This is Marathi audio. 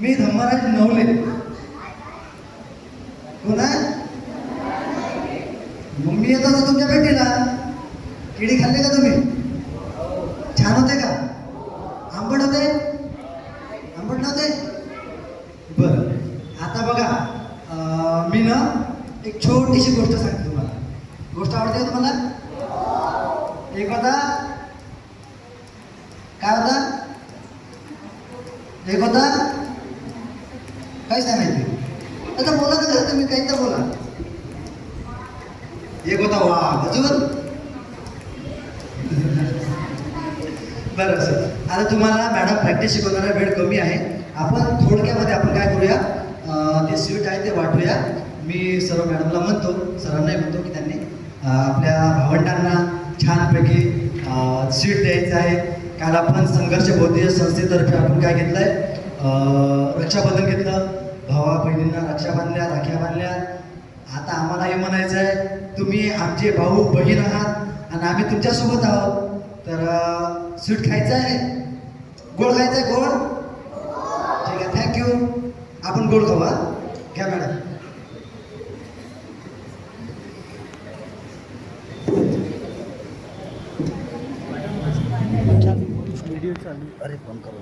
मी धम्मराज नवले. कोणा? मम्मी मी येत होतो तुमच्या भेटीला? किडी खाल्ली का तुम्ही? छान होते का? आंबट होते? आंबट नव्हते? बरं. आता बघा मी ना एक छोटीशी गोष्ट सांगते तुम्हाला. गोष्ट आवडते का तुम्हाला? एक होता काय होता? एक होता काहीच नाही माहिती आता बोला ना तुम्ही काही तर बोला. एक होता वा अजून बरं सर. आता तुम्हाला मॅडम प्रॅक्टिस शिकवणारा वेळ कमी आहे. आपण थोडक्यामध्ये आपण काय करूया? ते स्वीट आहे ते वाटूया. मी सर्व मॅडमला म्हणतो सरांनाही म्हणतो की त्यांनी आपल्या भावंडांना छानपैकी स्वीट द्यायचं आहे. काल आपण संघर्ष बौद्धिक संस्थेतर्फे आपण काय घेतलं आहे रक्षाबंधन घेतलं. भावा बहिणींना रक्षा बांधल्या राख्या बांधल्या. आता आम्हाला हे म्हणायचं आहे तुम्ही आमचे भाऊ बहीण आहात आणि आम्ही तुमच्यासोबत आहोत. तर स्वीट खायचं आहे? गोड खायचं आहे गोड? ठीक आहे थँक्यू आपण गोड खाऊ हा? घ्या मॅडम व्हिडिओ चालू अरे फोन करू